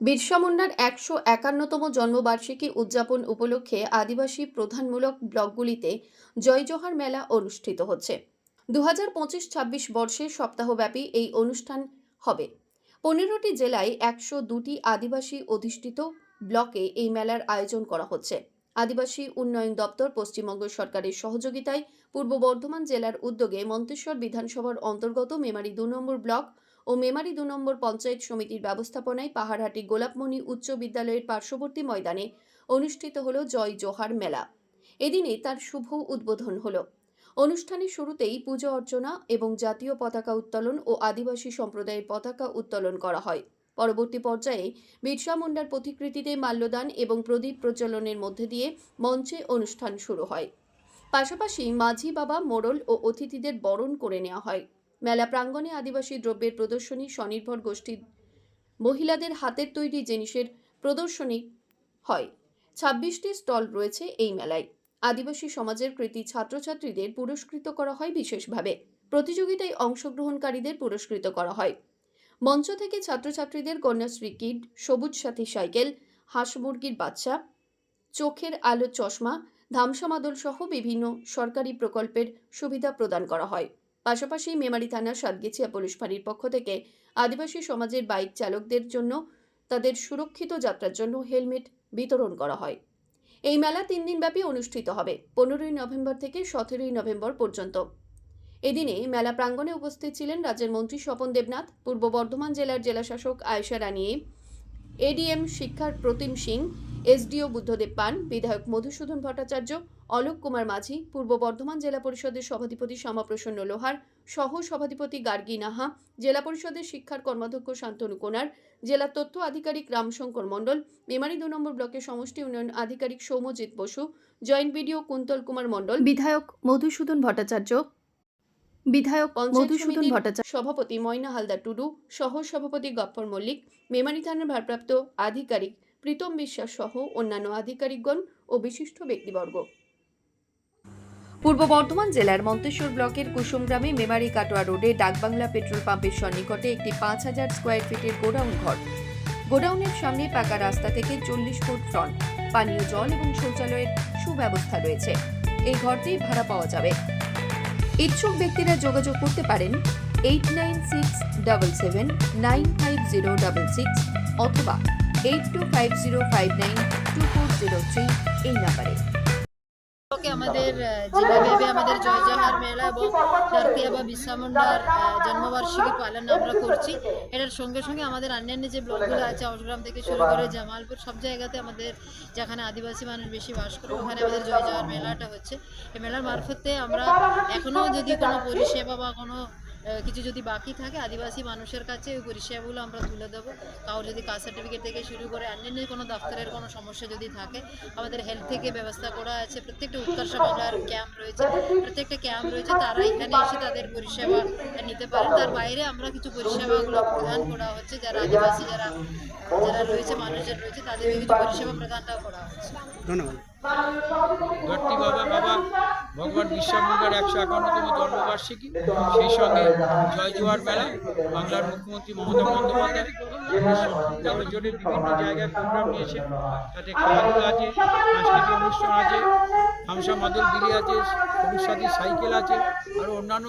বিরসা মুন্ডার একশো একান্নতম জন্মবার্ষিকী উদযাপন উপলক্ষে আদিবাসী প্রধানমূলক ব্লকগুলিতে জয় জোহার মেলা অনুষ্ঠিত হচ্ছে। দু হাজার পঁচিশ ছাব্বিশ বর্ষে সপ্তাহব্যাপী এই অনুষ্ঠান হবে। পনেরোটি জেলায় একশো দুটি আদিবাসী অধিষ্ঠিত ব্লকে এই মেলার আয়োজন করা হচ্ছে। আদিবাসী উন্নয়ন দপ্তর পশ্চিমবঙ্গ সরকারের সহযোগিতায় পূর্ব বর্ধমান জেলার উদ্যোগে মন্তেশ্বর বিধানসভার অন্তর্গত মেমারি দু নম্বর ব্লক ও মেমারি দু নম্বর পঞ্চায়েত সমিতির ব্যবস্থাপনায় পাহাড়হাটি গোলাপমণি উচ্চ বিদ্যালয়ের পার্শ্ববর্তী ময়দানে অনুষ্ঠিত হল জয় জোহার মেলা। এদিনে তার শুভ উদ্বোধন হলো। অনুষ্ঠানের শুরুতেই পুজো অর্চনা এবং জাতীয় পতাকা উত্তোলন ও আদিবাসী সম্প্রদায়ের পতাকা উত্তোলন করা হয়। পরবর্তী পর্যায়ে বিরসা মুন্ডার প্রতিকৃতিতে মাল্যদান এবং প্রদীপ প্রচলনের মধ্যে দিয়ে মঞ্চে অনুষ্ঠান শুরু হয়। পাশাপাশি মাঝি বাবা, মোড়ল ও অতিথিদের বরণ করে নেওয়া হয়। মেলা প্রাঙ্গণে আদিবাসী দ্রব্যের প্রদর্শনী, স্বনির্ভর গোষ্ঠীর মহিলাদের হাতের তৈরি জিনিসের প্রদর্শনী হয়। ছাব্বিশটি স্টল রয়েছে এই মেলায়। আদিবাসী সমাজের কৃতি ছাত্রছাত্রীদের পুরস্কৃত করা হয় বিশেষভাবে। প্রতিযোগিতায় অংশগ্রহণকারীদের পুরস্কৃত করা হয়। মঞ্চ থেকে ছাত্রছাত্রীদের কন্যাশ্রী কিড সবুজ সাথী সাইকেল, হাঁস মুরগির বাচ্চা, চোখের আলো চশমা, ধামসা মাদল সহ বিভিন্ন সরকারি প্রকল্পের সুবিধা প্রদান করা হয়। পাশাপাশি মেমারি থানার সাতগেছিয়া পুলিশ ফাঁড়ির পক্ষ থেকে আদিবাসী সমাজের বাইক চালকদের জন্য তাদের সুরক্ষিত যাত্রার জন্য হেলমেট বিতরণ করা হয়। এই মেলা তিন দিনব্যাপী অনুষ্ঠিত হবে, পনেরোই নভেম্বর থেকে সতেরোই নভেম্বর পর্যন্ত। এদিনে মেলা প্রাঙ্গণে উপস্থিত ছিলেন রাজ্যের মন্ত্রী স্বপন দেবনাথ, পূর্ব বর্ধমান জেলার জেলাশাসক আয়েশা রানিয়ে, এডিএম শিক্ষার প্রতিম সিং এসডিও বুদ্ধদেব পান বিধায়ক মধুসূদন ভট্টাচার্য অলোক কুমার মাঝি পূর্ব বর্ধমান জেলা পরিষদের সভাধিপতি শ্যামাপ্রসন্ন লোহার সহ সভাধিপতি গার্গী নাহা জেলা পরিষদের শিক্ষার কর্মাধ্যক্ষ শান্তনু কোনার জেলা তথ্য আধিকারিক রামশঙ্কর মণ্ডল মেমারি দু নম্বর ব্লকের সমষ্টি উন্নয়ন আধিকারিক সৌম্যজিৎ বসু জয়েন্ট বিডিও কুন্তল কুমার মণ্ডল বিধায়ক মধুসূদন ভট্টাচার্য বিধায়ক মধুসূদন ভট্টাচার্য সভাপতি ময়না হালদার টুডু সহ সভাপতি গপ্পর মল্লিক মেমারি থানার ভারপ্রাপ্ত আধিকারিক প্রীতম বিশ্বাস সহ অন্যান্য আধিকারিকগণ ও বিশিষ্ট ব্যক্তিবর্গ। পূর্ব বর্ধমান জেলার মন্তেশ্বর ব্লকের কুসুমগ্রামে মেমারি কাটোয়া রোডে ডাকবাংলা পেট্রোল পাম্পের সন্নিকটে একটি পাঁচ হাজার স্কোয়ার ফিটের গোডাউন ঘর। গোডাউনের সামনে পাকা রাস্তা থেকে চল্লিশ ফুট ফ্রন্ট পানীয় জল এবং শৌচালয়ের সুব্যবস্থা রয়েছে। এই ঘরটি ভাড়া পাওয়া যাবে। ইচ্ছুক ব্যক্তিরা যোগাযোগ করতে পারেন eight nine six double seven nine five zero double six অথবা eight two five zero five nine two four zero three এই নাম্বারে। আমাদের জেলাব্যাপী আমাদের জয়জহার মেলা এবং ধরতিয়া বা বিরসা মুন্ডার জন্মবার্ষিকী পালন আমরা করছি। এটার সঙ্গে সঙ্গে আমাদের অন্যান্য যে ব্লকগুলো আছে, অষ্টগ্রাম থেকে শুরু করে জামালপুর, সব জায়গাতে আমাদের যেখানে আদিবাসী মানুষ বেশি বাস করে, ওখানে আমাদের জয় জয়জহার মেলাটা হচ্ছে। এই মেলার মারফতে আমরা এখনও যদি কোনো পরিষেবা বা কোনো কিছু যদি বাকি থাকে আদিবাসী মানুষের কাছে ওই পরিষেবাগুলো আমরা তুলে দেবো। কারোর যদি কাস্ট সার্টিফিকেট থেকে শুরু করে অন্যান্য কোনো দপ্তরের কোনো সমস্যা যদি থাকে আমাদের হেলথ থেকে ব্যবস্থা করা আছে। প্রত্যেকটা উৎকর্ষ বাংলার ক্যাম্প রয়েছে প্রত্যেকটা ক্যাম্প রয়েছে তারা এখানে এসে তাদের পরিষেবা নিতে পারেন তার বাইরে আমরা কিছু পরিষেবাগুলো প্রদান করা হচ্ছে যারা আদিবাসী যারা যারা রয়েছে মানুষজন রয়েছে তাদেরকে কিছু পরিষেবা প্রদানটাও করা হচ্ছে। ধন্যবাদ। বাবা বাবা। ভগবান বিশ্বমুন্ডার একশো একান্নতম জন্মবার্ষিকী। সেই সঙ্গে জয় জোয়ার মেলা, বাংলার মুখ্যমন্ত্রী মমতা বন্দ্যোপাধ্যায় জনের বিভিন্ন জায়গায় প্রোগ্রাম নিয়েছে তাতে খেলাধুলা আছে, সাংস্কৃতিক অনুষ্ঠান আছে হামসা মাদল গিরি আছে সাথী সাইকেল আছে আরও অন্যান্য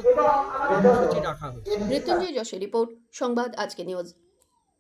কর্মসূচি রাখা হয়েছে। মৃত্যুঞ্জয় যশের রিপোর্ট, সংবাদ আজকে নিউজ।